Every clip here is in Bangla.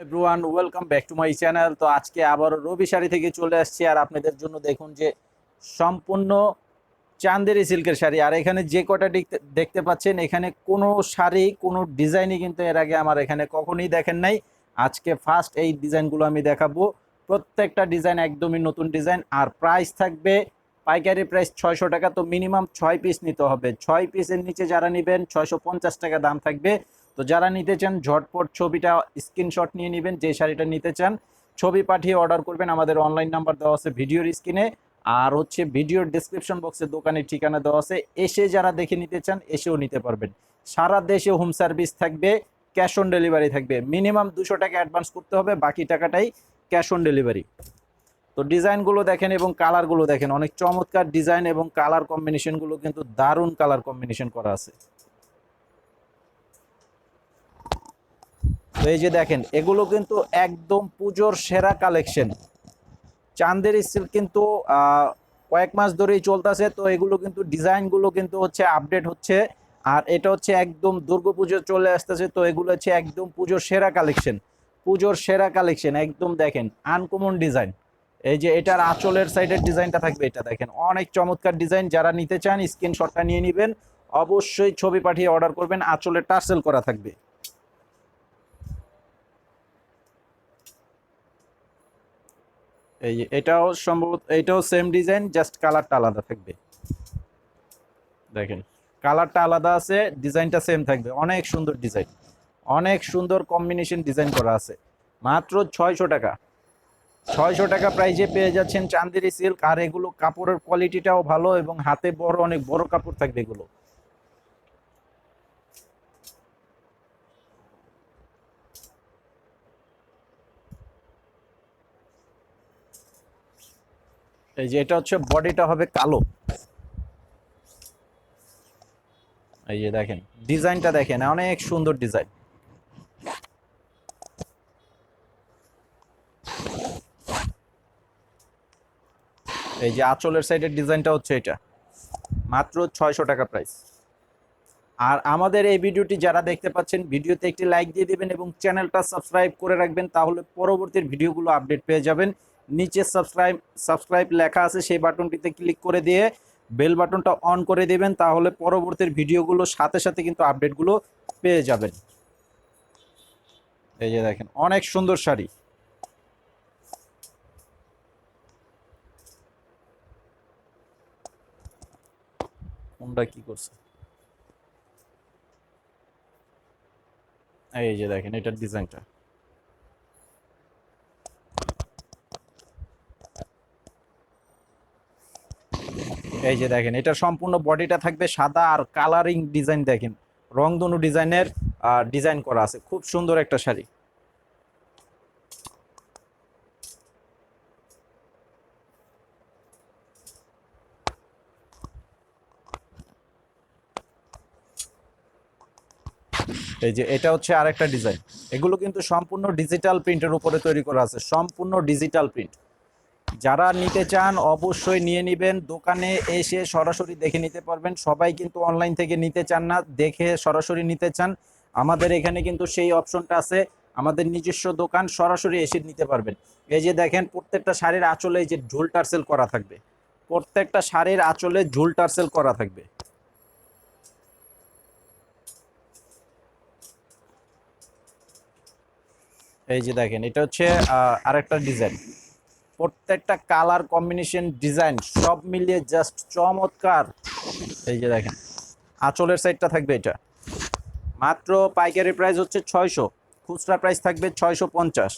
Everyone, welcome back to my channel. তো আজকে আবার রবি শাড়ি থেকে চলে আসছি, আর আপনাদের জন্য দেখুন যে সম্পূর্ণ চান্দেরি সিল্কের শাড়ি। আর এখানে যে কটা দেখতে- পাচ্ছেন, এখানে কোনো শাড়ি, কোনো ডিজাইনই কিন্তু এর আগে আমার এখানে কখনোই দেখেন নাই। আজকে ফার্স্ট এই ডিজাইনগুলো আমি দেখাবো। প্রত্যেকটা ডিজাইন একদমই নতুন ডিজাইন, আর প্রাইস থাকবে পাইকারি প্রাইস ছয়শো টাকা। তো মিনিমাম ছয় পিস নিতে হবে। ছয় পিসের নিচে যারা নেবেন, ছয়শো পঞ্চাশ টাকা দাম থাকবে। তো যারা নিতে চান, ঝটপট ছবিটা স্ক্রিনশট নিয়ে নেবেন, যে শাড়িটা নিতে চান, ছবি পাঠিয়ে অর্ডার করবেন। আমাদের অনলাইন নাম্বার দেওয়া আছে ভিডিওর স্ক্রিনে আর হচ্ছে ভিডিওর ডিসক্রিপশন বক্সে দোকানের ঠিকানা দেওয়া আছে। এসে যারা দেখে নিতে চান, এসেও নিতে পারবেন। সারা দেশে হোম সার্ভিস থাকবে ক্যাশ অন ডেলিভারি থাকবে। মিনিমাম দুশো টাকা অ্যাডভান্স করতে হবে, বাকি টাকাটাই ক্যাশ অন ডেলিভারি তো ডিজাইনগুলো দেখেন এবং কালারগুলো দেখেন। অনেক চমৎকার ডিজাইন এবং কালার কম্বিনেশনগুলো কিন্তু দারুণ কালার কম্বিনেশন করা আছে। তো এই যে দেখেন, এগুলো কিন্তু একদম পুজোর সেরা কালেকশন চান্দের সিল্ক কিন্তু কয়েক মাস ধরেই চলতেছে, তো এগুলো কিন্তু ডিজাইনগুলো কিন্তু হচ্ছে আপডেট হচ্ছে। আর এটা হচ্ছে একদম দুর্গাপুজো চলে আসতেছে, তো এগুলো হচ্ছে একদম পুজোর সেরা কালেকশন পুজোর সেরা কালেকশন একদম দেখেন আনকমন ডিজাইন এই যে এটার আঁচলের সাইডের ডিজাইনটা থাকবে এটা দেখেন, অনেক চমৎকার ডিজাইন যারা নিতে চান স্ক্রিনশটটা নিয়ে নেবেন, অবশ্যই ছবি পাঠিয়ে অর্ডার করবেন আঁচলের টার্সেল করা থাকবে। এই এটাও সম্ভবত, এটাও সেম ডিজাইন জাস্ট কালারটা আলাদা থাকবে। দেখেন কালারটা আলাদা আছে ডিজাইনটা সেম থাকবে। অনেক সুন্দর ডিজাইন অনেক সুন্দর কম্বিনেশন ডিজাইন করা আছে। মাত্র ছয়শো টাকা। ছয়শো টাকা প্রাইজে পেয়ে যাচ্ছেন চান্দেরি সিল্ক আর এগুলো কাপড়ের কোয়ালিটিটাও ভালো এবং হাতে বড়, অনেক বড় কাপড় থাকবে এগুলো। এই যে এটা হচ্ছে বডিটা হবে কালো। এই যে দেখেন, ডিজাইনটা দেখেন, অনেক সুন্দর ডিজাইন। এই যে আঁচলের সাইডের ডিজাইনটা হচ্ছে এটা। মাত্র ছয়শো টাকা প্রাইস আর আমাদের এই ভিডিওটি যারা দেখতে পাচ্ছেন, ভিডিওতে একটি লাইক দিয়ে দিবেন এবং চ্যানেলটা সাবস্ক্রাইব করে রাখবেন, তাহলে পরবর্তী ভিডিওগুলো আপডেট পেয়ে যাবেন। নিচে সাবস্ক্রাইব সাবস্ক্রাইব লেখা আছে, সেই বাটনটিতে ক্লিক করে দিয়ে বেল বাটনটা অন করে দিবেন, তাহলে পরবর্তীর ভিডিওগুলো সাথে সাথে কিন্তু আপডেটগুলো পেয়ে যাবেন। এই যে দেখেন, অনেক সুন্দর শাড়ি। কোনটা কি করছে? এই যে দেখেন, এটার ডিজাইনটা এই যে দেখেন, এটা সম্পূর্ণ বডিটা থাকবে সাদা আর কালারিং ডিজাইন দেখেন। রং রংধনু ডিজাইনের ডিজাইন করা আছে। খুব সুন্দর একটা শাড়ি। এই যে এটা হচ্ছে আরেকটা ডিজাইন এগুলো কিন্তু সম্পূর্ণ ডিজিটাল প্রিন্টের উপরে তৈরি করা আছে। সম্পূর্ণ ডিজিটাল প্রিন্ট যারা নিতে চান অবশ্যই নিয়ে নেবেন। দোকানে এসে সরাসরি দেখে নিতে পারবেন। সবাই কিন্তু অনলাইন থেকে নিতে চান না, দেখে সরাসরি নিতে চান। আমাদের এখানে কিন্তু সেই অপশনটা আছে। আমাদের নিজস্ব দোকান, সরাসরি এসে নিতে পারবেন। এই যে দেখেন, প্রত্যেকটা শাড়ির আঁচলে এই যে ঝুল টার্সেল করা থাকবে। প্রত্যেকটা শাড়ির আঁচলে ঝুল টার্সেল করা থাকবে। এই যে দেখেন, এটা হচ্ছে আরেকটা ডিজাইন। প্রত্যেকটা কালার কম্বিনেশন ডিজাইন সব মিলিয়ে জাস্ট চমৎকার। এই যে দেখেন, আঁচলের সাইডটা থাকবে এটা। মাত্র পাইকারি প্রাইস হচ্ছে ছয়শো, খুচরা প্রাইস থাকবে ছয়শো পঞ্চাশ।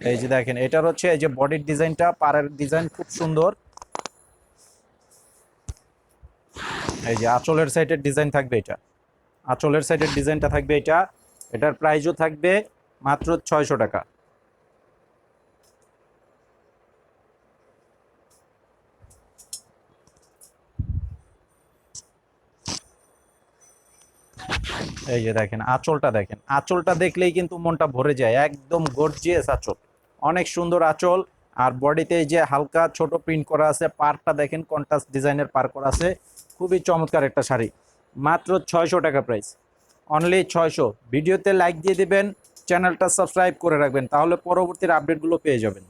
এই যে দেখেন, এটার হচ্ছে এই যে বডির ডিজাইনটা পাড়ের ডিজাইন খুব সুন্দর। এই যে আঁচলের সাইডের ডিজাইন থাকবে এটা। আঁচলের সাইডের ডিজাইনটা থাকবে এটা। এটার প্রাইসও থাকবে মাত্র ছয়শো টাকা। এই যে দেখেন, আঁচলটা দেখেন। আঁচলটা দেখলেই কিন্তু মনটা ভরে যায়। একদম গর্জিয়াস আঁচল। অনেক সুন্দর আঁচল। আর বডিতে যে হালকা ছোট প্রিন্ট করা আছে পারটা দেখেন কন্ট্রাস্ট ডিজাইনের পার করা আছে। খুবই চমৎকার একটা শাড়ি। মাত্র ছয়শো টাকা প্রাইস অনলি ছয়শো। ভিডিওতে লাইক দিয়ে দিবেন চ্যানেলটা সাবস্ক্রাইব করে রাখবেন, তাহলে পরবর্তীর আপডেটগুলো পেয়ে যাবেন।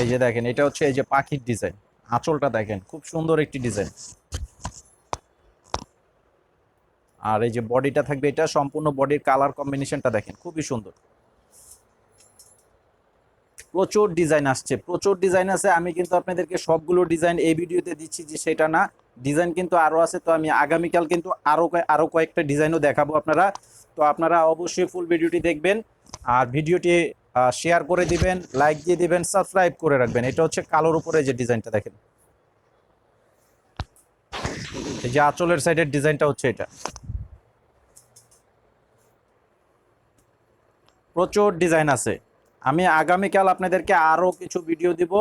এই যে দেখেন, এটা হচ্ছে এই যে পাখির ডিজাইন আঁচলটা দেখেন, খুব সুন্দর একটি ডিজাইন আর এই যে বডিটা থাকবে এটা, সম্পূর্ণ বডির কালার কম্বিনেশনটা দেখেন, খুবই সুন্দর। প্রচুর ডিজাইন আসছে, প্রচুর ডিজাইন আছে। আমি কিন্তু আপনাদেরকে সবগুলো ডিজাইন এই ভিডিওতে দিচ্ছি যে সেটা না। ডিজাইন কিন্তু আরও আছে, তো আমি আগামীকাল কিন্তু আরও আরও কয়েকটা ডিজাইনও দেখাবো আপনারা। তো আপনারা অবশ্যই ফুল ভিডিওটি দেখবেন। আর ভিডিওটি শেয়ার করে দিবেন লাইক দিয়ে দিবেন সাবস্ক্রাইব করে রাখবেন। এটা হচ্ছে কালোর উপরে যে ডিজাইনটা দেখেন। এই যে আঁচলের সাইডের ডিজাইনটা হচ্ছে এটা। প্রচুর ডিজাইন আছে। আমি আগামীকাল আপনাদেরকে আরও কিছু ভিডিও দিব।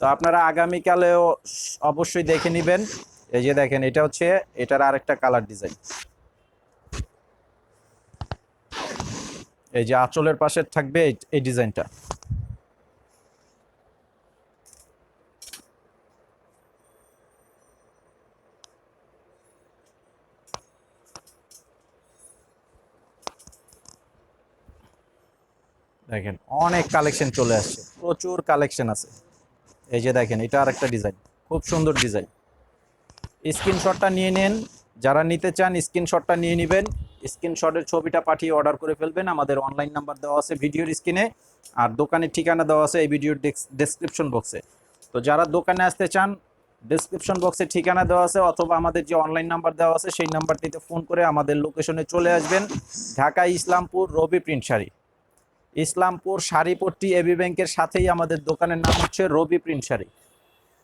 তো আপনারা আগামীকালেও অবশ্যই দেখে নেবেন। এই যে দেখেন, এটা হচ্ছে, এটার আরেকটা কালার ডিজাইন এই যে আঁচলের পাশে থাকবে এই ডিজাইনটা দেখেন, অনেক কালেকশন চলে আসছে, প্রচুর কালেকশন আছে। এই যে দেখেন, এটা আরেকটা ডিজাইন খুব সুন্দর ডিজাইন স্ক্রিনশটটা নিয়ে নেন, যারা নিতে চান স্ক্রিনশটটা নিয়ে নেবেন স্ক্রিনশটের ছবিটা পাঠিয়ে অর্ডার করে ফেলবেন। আমাদের অনলাইন নাম্বার দেওয়া আছে ভিডিওর স্ক্রিনে আর দোকানের ঠিকানা দেওয়া আছে এই ভিডিওর ডেসক্রিপশন বক্সে তো যারা দোকানে আসতে চান ডেসক্রিপশন বক্সে ঠিকানা দেওয়া আছে, অথবা আমাদের যে অনলাইন নাম্বার দেওয়া আছে, সেই নাম্বারটিতে ফোন করে আমাদের লোকেশনে চলে আসবেন। ঢাকা, ইসলামপুর, রবি প্রিন্ট শাড়ি। ইসলামপুর শাড়িপট্টি এবি ব্যাংকের সাথেই আমাদের দোকানের নাম হচ্ছে রবি প্রিন্ট শাড়ি।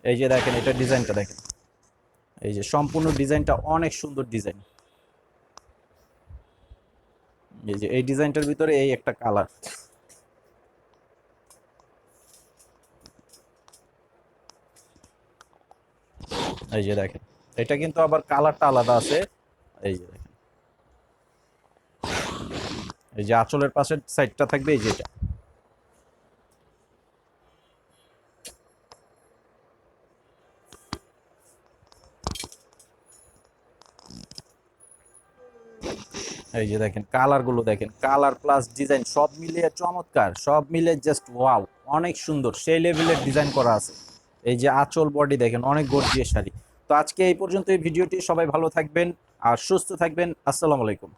এই যে দেখেন, এটা ডিজাইনটা দেখেন। এই যে সম্পূর্ণ ডিজাইনটা অনেক সুন্দর ডিজাইন। এই যে, এই ডিজাইনটার ভিতরে এই একটা কালার। এই যে দেখেন, এটা কিন্তু আবার কালারটা আলাদা আছে। এই যে দেখেন এই যে আঁচলের পাশের সাইডটা থাকবে এই যে এটা এই যে দেখেন কালারগুলো দেখেন কালার প্লাস ডিজাইন সব মিলিয়ে চমৎকার, সব মিলে জাস্ট ওয়াও অনেক সুন্দর, সেই লেভেলের ডিজাইন করা আছে। এই যে আঁচল বডি দেখেন, অনেক গর্জিয়ে শাড়ি। তো আজকে এই পর্যন্ত এই ভিডিওটি সবাই ভালো থাকবেন আর সুস্থ থাকবেন, আসসালামু আলাইকুম।